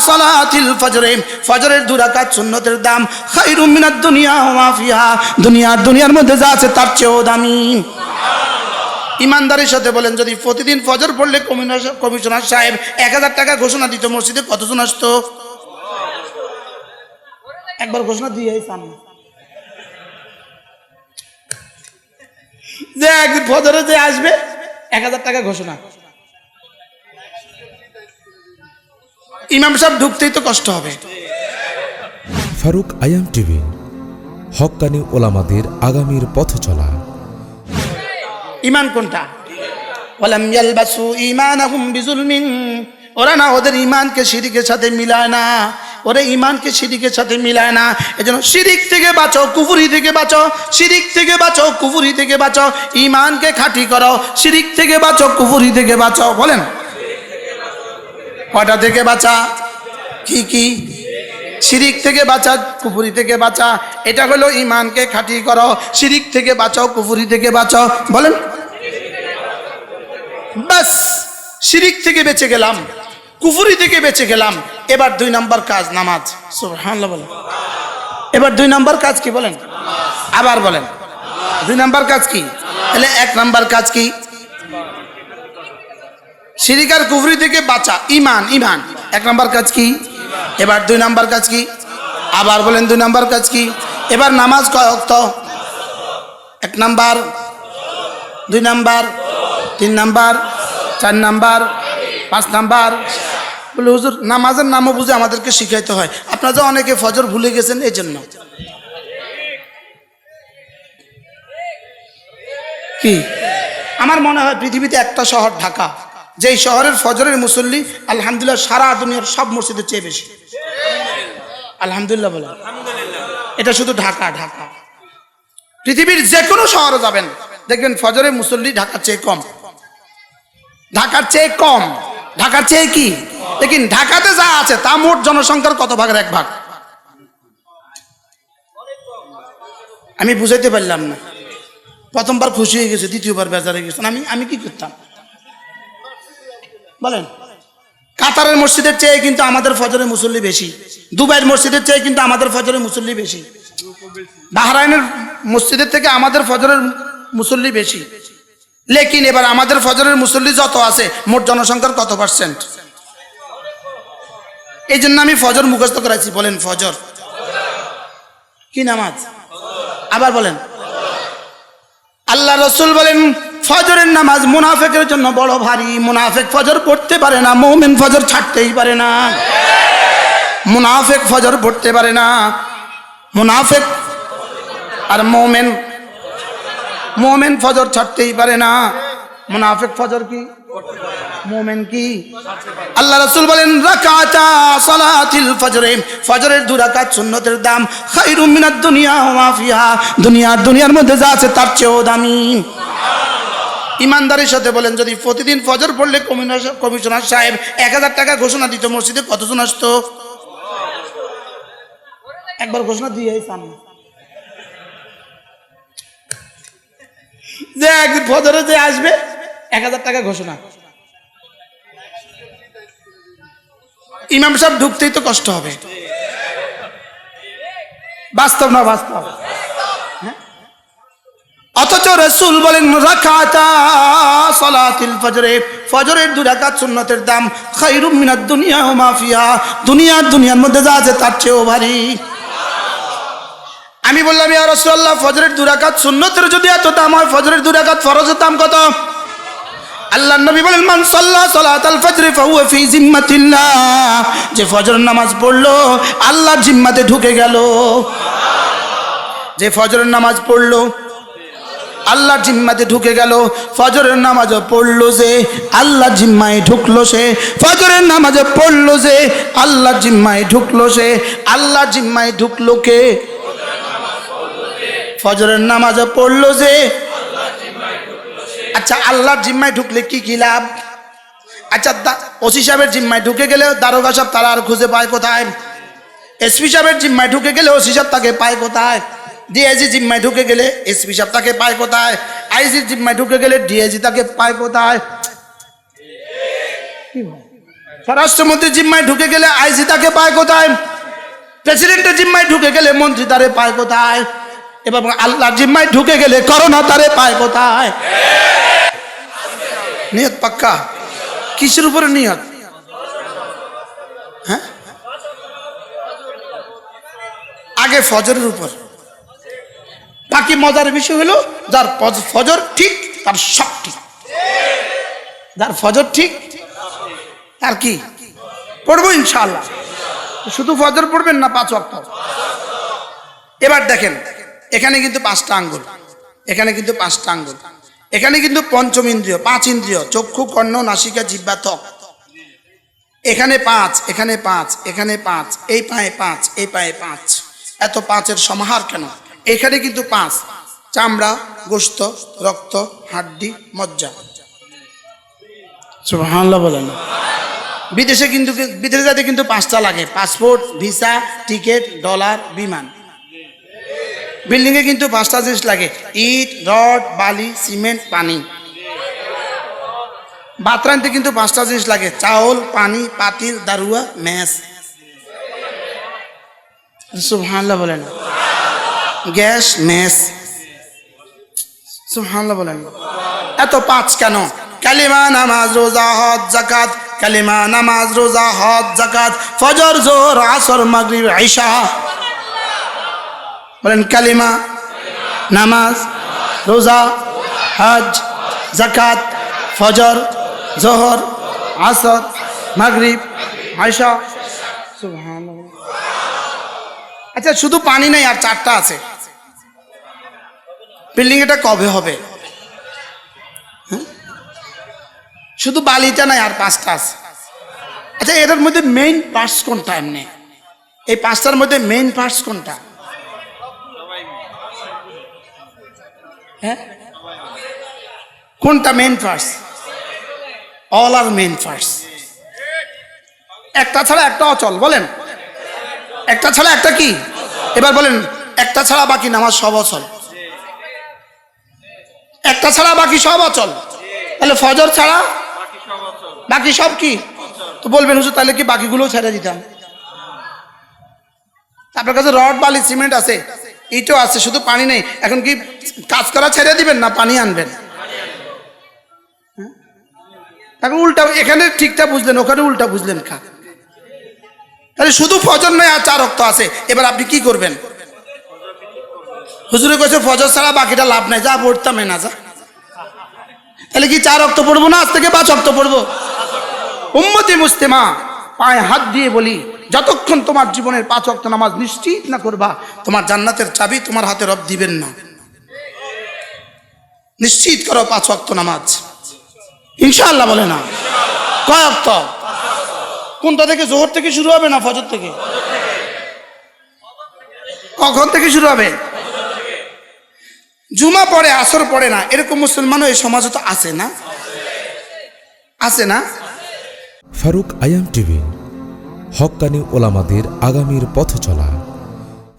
সালাতিল ফজরে। ফজরের দুরাকাত সুন্নতের দাম খায়রুম মিনাদ দুনিয়া ওয়া ফিহা। দুনিয়া দুনিয়ার মধ্যে যা আছে তার চেয়েও দামি। ইমানদারের সাথে বলেন, যদি প্রতিদিন ফজর পড়লে কমিশনার কমিশনার সাহেব এক হাজার টাকা ঘোষণা দিত মসজিদে, কতজন আসতো? একবার ঘোষণা দিয়ে সামনে। যে এক ফজরে যে আসবে, এক হাজার টাকা ঘোষণা। ইমাম সাহেব ঢুকতেই তো কষ্ট হবে। ফারুক আয়াম টিভি হক্কানি ওলামাদের আগামীর পথ চলা। ইমান কোনটা? ওয়ালাম ইয়ালবাসু ঈমানাহুম বিজুলমিন। ওরা না ওদের ইমানকে শিরিকের সাথে মিলায় না। ওরা ইমানকে শিরিকের সাথে মিলায় না। এজন্য শিরিক থেকে বাঁচো কুফুরি থেকে বাঁচো শিরিক থেকে বাঁচো কুফুরি থেকে বাঁচো। ইমানকে খাঁটি করো শিরিক থেকে বাঁচো কুফুরি থেকে বাঁচো। বলেন। কয়টা থেকে বাঁচা? কি কি? শিরিক থেকে বাঁচা, কুফুরি থেকে বাঁচা। এটা হলো ইমানকে খাঁটি করো। শিরিক থেকে বাঁচাও, কুফুরি থেকে বাঁচাও। বলেন। বাস শিরিক থেকে বেঁচে গেলাম, কুফুরি থেকে বেঁচে গেলাম। এবার দুই নাম্বার কাজ, নামাজ। বলেন। এবার দুই নাম্বার কাজ কি বলেন? আবার বলেন। দুই নাম্বার কাজ কি? তাহলে এক নাম্বার কাজ কি? শিরিকার কুফরি থেকে বাঁচা ইমান ইমান এক নম্বর কাজ কি? এবার দুই নাম্বার কাজ কি? আবার বলেন দুই নাম্বার কাজ কি? এবার নামাজ কয় অক্ত এক নাম্বার, দুই নাম্বার, তিন নাম্বার, চার নাম্বার, পাঁচ নাম্বার। বলে, হুজুর, নামাজের নামও বুঝে আমাদেরকে শিখাইতে হয়। আপনারা যে অনেকে ফজর ভুলে গেছেন এই জন্য কি? আমার মনে হয় পৃথিবীতে একটা শহর ঢাকা। যেই শহরের ফজরের মুসল্লি আলহামদুলিল্লাহ সারা দুনিয়ার সব মসজিদের চেয়ে বেশি। আলহামদুলিল্লাহ বলে এটা শুধু ঢাকা ঢাকা। পৃথিবীর যে কোনো শহরে যাবেন দেখবেন ফজরের মুসল্লি ঢাকার চেয়ে কম। ঢাকার চেয়ে কম। ঢাকার চেয়ে কি? দেখুন ঢাকাতে যা আছে তা মোট জনসংখ্যার কত ভাগের এক ভাগ? আমি বুঝাইতে পারলাম না। প্রথমবার খুশি হয়ে গেছে দ্বিতীয়বার বেজার হয়ে গেছে। আমি আমি কি করতাম? বলেন। কাতারের মসজিদের চেয়ে কিন্তু আমাদের ফজরের মুসল্লি বেশি। দুবাইয়ের মসজিদের চেয়ে কিন্তু আমাদের ফজরের মুসল্লি বেশি। বাহরাইনের মসজিদের থেকে আমাদের ফজরের মুসল্লি বেশি। লেকিন এবার আমাদের ফজরের মুসল্লি যত আছে, মোট জনসংখ্যার কত পার্সেন্ট এই জন্য আমি ফজর মুখস্থ করাইছি, বলেন ফজর। কি নামাজ? আবার বলেন। আল্লাহ রসুল বলেন ফজরের নামাজ মুনাফেকের জন্য বড় ভারী। মুনাফেক ফজর পড়তে পারে না, মৌমিন ফজর ছাড়তেই পারে না। মুনাফেক ফজর পড়তে পারে না। মুনাফেক আর মৌমেন, মোমেন ফজর ছাড়তেই পারে না। মুনাফেক ফজর কি? মোমেন কি? আল্লাহ রাসূল বলেন, রাকাতা সালাতিল ফজরে। ফজরের দু রাকাত সুন্নতের দাম খায়রুম মিনাদ দুনিয়া ওয়া ফিহা। দুনিয়া দুনিয়ার মধ্যে যা আছে তার চেয়েও দামি। ইমানদারের সাথে বলেন, যদি প্রতিদিন ফজর পড়লে কমিশনার সাহেব এক হাজার টাকা ঘোষণা দিত মসজিদে, কতজন আসতো? একবার ঘোষণা দিয়ে সামনে। যে এক ফজরে যে আসবে, এক হাজার টাকা ঘোষণা। ইমাম সাহেব ঢুকতেই তো কষ্ট হবে। বাস্তব না বাস্তব? রসুল বলেন, রাকাতা ফজরের দু রাকাত সুন্নতের দাম খায়রুম মিনাদ দুনিয়া ওয়া মা ফিহা। দুনিয়ার দুনিয়ার মধ্যে যা আছে তার চেয়েও ভারী। আমি বললাম, ইয়া রাসূলুল্লাহ, ফজরের দুরাকাত সুন্নতের যদি এত দাম হয়, ফজরের দুরাকাত ফরজের দাম কত? আল্লাহ নবী বলেন, মান সাল্লা সালাতাল ফজর ফাহুয়া ফি জিম্মাতিল্লাহ। যে ফজর নামাজ পড়ল আল্লাহর জিম্মাতে ঢুকে গেল। যে ফজরের নামাজ পড়ল আল্লাহর জিম্মাতে ঢুকে গেল। ফজরের নামাজও পড়ল যে আল্লাহ জিম্মায় ঢুকলো সে। ফজরের নামাজে পড়ল যে আল্লাহ জিম্মায় ঢুকলো সে। আল্লাহ জিম্মায় ঢুকলো কে? ফজরের নামাজে পড়ল যে আচ্ছা আল্লাহর জিম্মায় ঢুকলে কি কি লাভ? আচ্ছা ওসি সাহেবের জিম্মায় ঢুকে গেলে দারোগা সাহেব তারা আর খুঁজে পায় কোথায়? এসপি সাহেবের জিম্মায় ঢুকে গেলে ওসি সাহেব তাকে পায় কোথায়? ডিআইজি জিম্মায় ঢুকে গেলে এসপি সাহেব তাকে পায় কোথায়? আইজির জিম্মায় ঢুকে গেলে ডিআইজি তাকে পায় কোথায়? স্বরাষ্ট্রমন্ত্রী জিম্মায় ঢুকে গেলে আইসি তাকে পায় কোথায়? প্রেসিডেন্টের জিম্মায় ঢুকে গেলে মন্ত্রী তারে পায় কোথায়? এবং আল্লাহর জিম্মায় ঢুকে গেলে করোনা তারে পায় কোথায়? নিয়ত পাক্কা? কিসের উপরে নিয়ত? হ্যাঁ? আগে ফজরের উপর। বাকি মজার বিষয় হলো, যার ফজর ঠিক, তার সব ঠিক। যার ফজর ঠিক আর কি? পড়ব ইনশাআল্লাহ। শুধু ফজর পড়বেন না পাঁচ অক্ট এবার দেখেন, এখানে কিন্তু পাঁচটা আঙ্গুল। এখানে কিন্তু পাঁচটা আঙ্গুল। এখানে কিন্তু পঞ্চম ইন্দ্রিয়, পাঁচ ইন্দ্রিয়, চক্ষু, কর্ণ, নাসিকা জিব্বা ত্বক। এখানে পাঁচ এখানে পাঁচ এখানে পাঁচ, এই পায়ে পাঁচ, এই পায়ে পাঁচ। এত পাঁচের সমাহার কেন? এখানে কিন্তু পাঁচ। চামড়া গোস্ত রক্ত হাড্ডি মজ্জা। সুবহানাল্লাহ বলেন বিদেশে কিন্তু বিদেশে যাতে কিন্তু পাঁচটা লাগে। পাসপোর্ট ভিসা টিকিট ডলার বিমান। বিল্ডিংয়ে কিন্তু পাঁচটা জিনিস লাগে। ইট রড বালি সিমেন্ট পানি। বাতরানতে কিন্তু পাঁচটা জিনিস লাগে। চাউল পানি পাতিল দারুয়া ম্যাস সুবহানাল্লাহ বলেন গ্যাস ম্যাস সুবহানাল্লাহ বলেন। এত পাঁচ কেন? কালিমা নামাজ, রোজা, হজ জাকাত কালিমা নামাজ, রোজা, হজ জাকাত ফজর জোর আসর, মাগরিব, ঈশা। বলেন কালিমা নামাজ, রোজা, হজ জাকাত ফজর, জোহর, আসর, মাগরিব আয়সা আচ্ছা শুধু পানি নেই, আর চারটা আছে। বিল্ডিং এটা কবে হবে? শুধু বালিটা নাই, আর পাঁচটা আছে। আচ্ছা এটার মধ্যে মেইন পার্টস কোনটা এমনি? এই পাঁচটার মধ্যে মেইন পার্টস কোনটা? হ্যাঁ? কোনটা মেইন ফার্স্ট অল আর মেইন ফার্স্ট একটা ছাড়া একটা অচল, বলেন। একটা ছাড়া একটা কি? এবার বলেন, একটা ছাড়া বাকি নামাজ সব অচল। একটা ছাড়া বাকি সব অচল। তাহলে ফজর ছাড়া? বাকি সব কি? তো বলবেন হুজুর তাহলে কি বাকিগুলো ছেড়ে দিতাম? আপনার কাছে রড বালি সিমেন্ট আছে ইটও আছে শুধু পানি নেই। এখন কি কাজ করা ছেড়ে দিবেন না পানি আনবেন? হ্যাঁ? এখন উল্টা এখানে ঠিকটা বুঝলেন ওখানে উল্টা বুঝলেন খা তাহলে শুধু ফজর নয় আর চার রক্ত আছে। এবার আপনি কি করবেন? হুজুরে কাছে ফজর ছাড়া বাকিটা লাভ নাই, যা পড়তাম না যা। তাহলে কি চার রক্ত পড়ব না? আজ থেকে পাঁচ রক্ত পড়ব। উম্মতি মুস্তেমা, পায়ে হাত দিয়ে বলি, যতক্ষণ তোমার জীবনের পাঁচ অক্ত নামাজ নিশ্চিত না করবা, তোমার জান্নাতের চাবি তোমার হাতে রব দিবেন না। নিশ্চিত করো পাঁচ অক্ত নামাজ। ইনশাআল্লাহ বলে না। কয় অক্ত? কোনটা থেকে, জোহর থেকে শুরু হবে না ফজর থেকে? কখন থেকে শুরু হবে? জুমা পড়ে, আসর পড়ে না। এরকম মুসলমানও এই সমাজে তো আছে না? আছে না? ফারুক আয়াম টিভি, হকানি ওলামাদের আগামীর পথ চলা